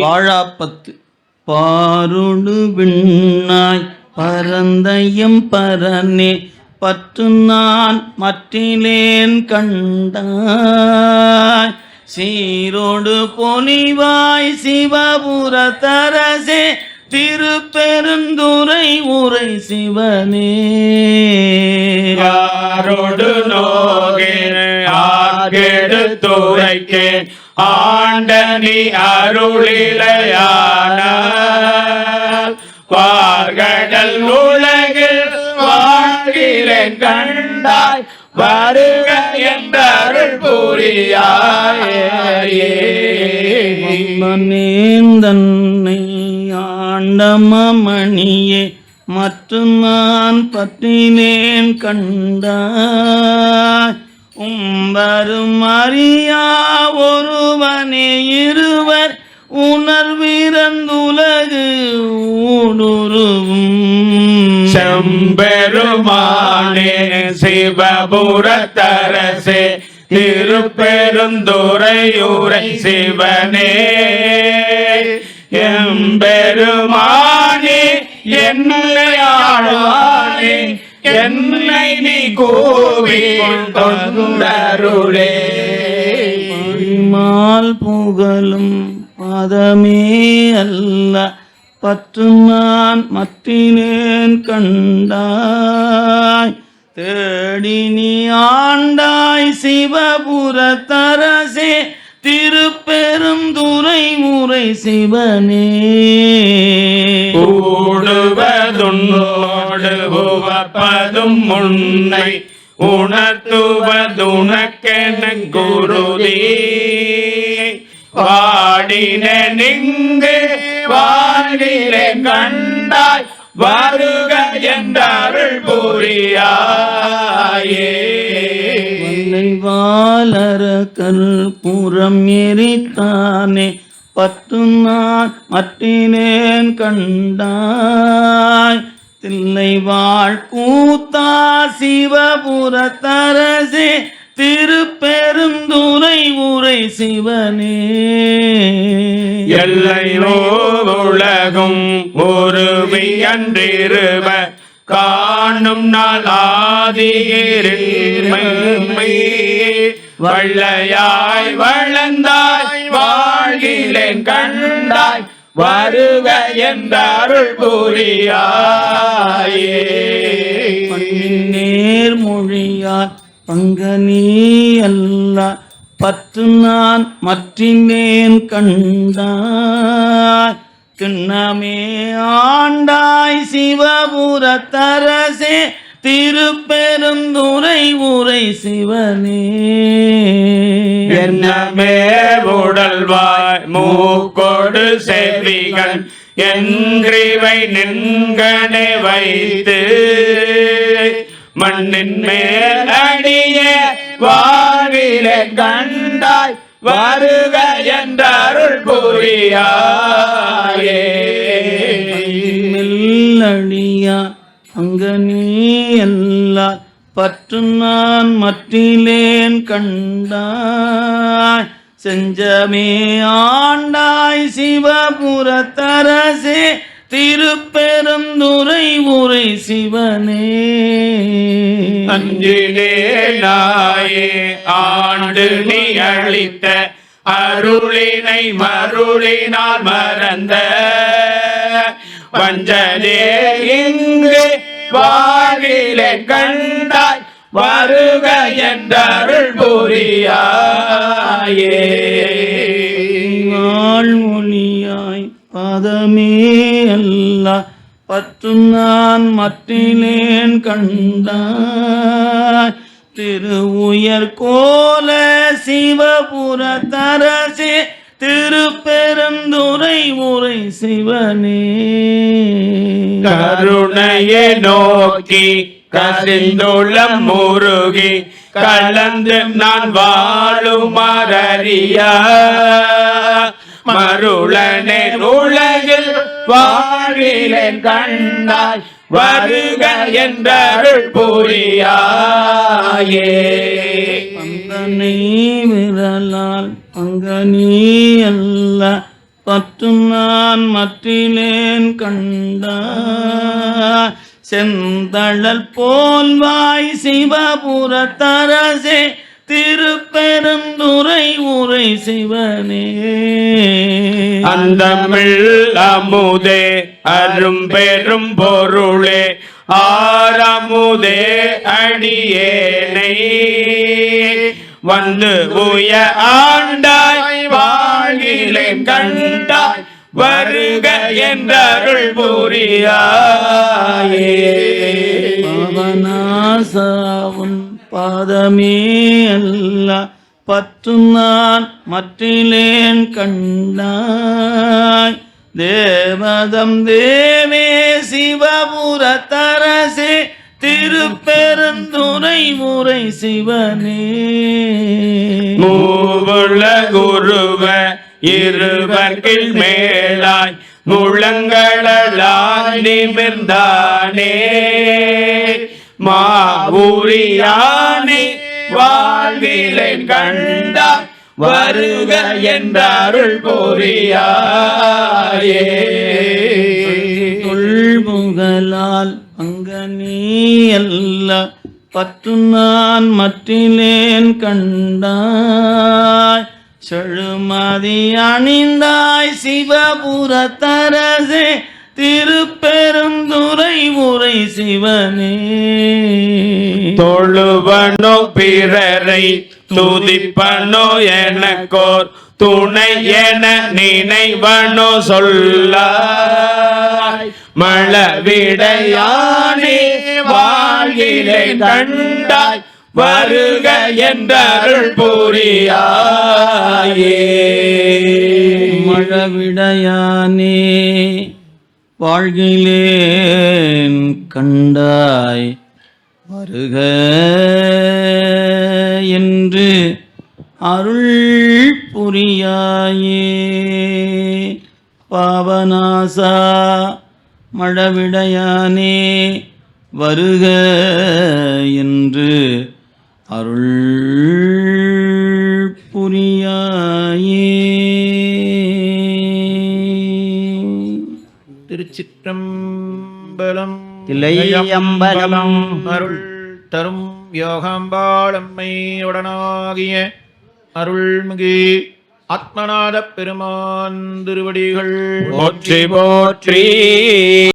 வாழாப்பத்து. பாருடு விண்ணாய் பரந்தையும் பரனே பற்று நான் மற்றிலேன் கண்டாய். சீரோடு பொலிவாய் சிவபுர தரசே திருப்பெருந்துரை உரை சிவனே. யாரோடு நோகே நோகேன் ஆர்கெடுத்துரைக்கேன் ஆண்டனி அருளிலையான பார்கடல் உலகில் வாழ்கிறேன் கண்டாய் வருக என்ற அருள் புரியாயேந்தன்னை ஆண்டமணியே மற்றும் நான் பற்றினேன் கண்டாய். உம்பரும் அறியா இருவர் உணர்விறந்துலகு ஊடுருவும். செம்பெருமானே சிவபுரத்தரசே திருப்பெருந்துரையூரை சிவனே. எம்பெருமானே என்னை ஆழ்வானே என்னை நீ கோவில் கொண்டருளே. மால் புகழும் பதமே அல்ல. பற்று நான் மற்றினேன் கண்டாய். தேடி நீ ஆண்டாய் சிவபுர தரசே திருப்பெரும் துறை முறை சிவனே. ஓடுவதும் உவப்பதும் முன்னை உணர்த்துவதுனக்கென குருதி. வாடின நிங்கு வாடின கண்டாய் வருக என்றருள் புரியாயே. வல்லை வாழற கற்பூரம் எரித்தானே பத்து நான் மட்டினேன் கண்டாய். தில்லை வாழ் கூத்தா சிவபுர தரசே திருப்பெருந்துரை உரை சிவனே. எல்லை உலகும் ஒருவி அன்றிருவ காணும் நாள் வள்ளையாய் வளர்ந்தாய் வாழ்கிலேன் கண்டாய் வருக என்ற அருள் புரியாயே. மண்ணின் நேர்மொழியார் பங்கனி அல்ல பத்து நான் மற்றினேன் கண்டாய். கிண்ணமே ஆண்டாய் சிவபுர தரசே திருப்பெருந்துரை உரை சிவனே. என்னமே உடல்வாய் மூக்கொடு செவிகள் என்றிவை நின்கனை வைத்து மண்ணின் மேல் அடிய வாழ்வில கண்டாய் வருக என்றருள் புரியாயே மெல்லடியா அங்க நீ எல்லா பற்று நான் மற்றிலேன் கண்டாய். செஞ்சமே ஆண்டாய் சிவபுரத்தரசே. திருப்பெருந்துரை உரை சிவனே. அஞ்சிலே நாயே ஆண்டு நீ அளித்த அருளினை மருளினால் மறந்த. வஞ்சனே இங்கு வாழிலே கண்டாய் வருக என்றருள் புரியாயே. நாள் பதமே அல்ல பற்றும் நான் மற்றிலேன் கண்டாய். திரு உயர் கோல சிவபுர தரசே திருப்பெருந்துரை உரை சிவனே கருணையை நோக்கி கசிந்துள்ளம் முருகி கலந்து நான் வாழும் மரறியா மருளனே உலகில் வாழிலேன் கண்டாய் வருக என்ற அருள் புரியாயே. பந்தனை விரலால் அல்ல பற்றும் நான் மற்றிலேன் கண்ட. செந்தழல் போல் வாய் சிவபுரத்தரசே திருப்பெருந்துரை உரை சிவனே. அந்தமிழ் அமுதே அரும்பெரும் பொருளே ஆரமுதே அடியேனை. வந்து உய ஆண்டாய் வாழ்கிலேன் கண்டாய் வருக என்றருள் புரியாயே. பாவநாசாவும் பாதமே அல்ல பற்றும் நான் மற்றிலேன் கண்டாய். தேவதம் தேவே சிவபுரத்தரசே திருப்பெருந்துறை முறை சிவனே. மூவுள்ள குருவ இருவர்கில் மேலாய் முழங்களாய் நிமிர்ந்தானே. மாவுரியானே வாழ்விலை கண்டாய் வருக என்றருள் புரியாயே தொல்முகலால் அங்க நீ அல்ல பற்று நான் மற்றிலேன் கண்டாய் செழுமதி அணிந்தாய் சிவபுரத்தரசே திருப்பெருந்துரை உரை சிவனே. தொழுவனோ பிறரை துதிப்பனோ எனக்கோர் துணை என நினைவனோ சொல்ல மழவிடையானே வாழ்கிலை கண்டாய் வருக என்றருள் புரியாயே. மழவிடையானே வாழ்கிலேன் கண்டாய் வருக என்று அருள் புரியாயே. பாவநாசா மழவிடையானே வருக என்று அருள் புரியாயே திருச்சிற்றம்பலம் தில்லையம்பலம். அருள் தரும் யோகாம்பாளம்மை உடனாகிய அருள்மிகு ஆத்மநாத பெருமான் திருவடிகள். போற்றி போற்றி.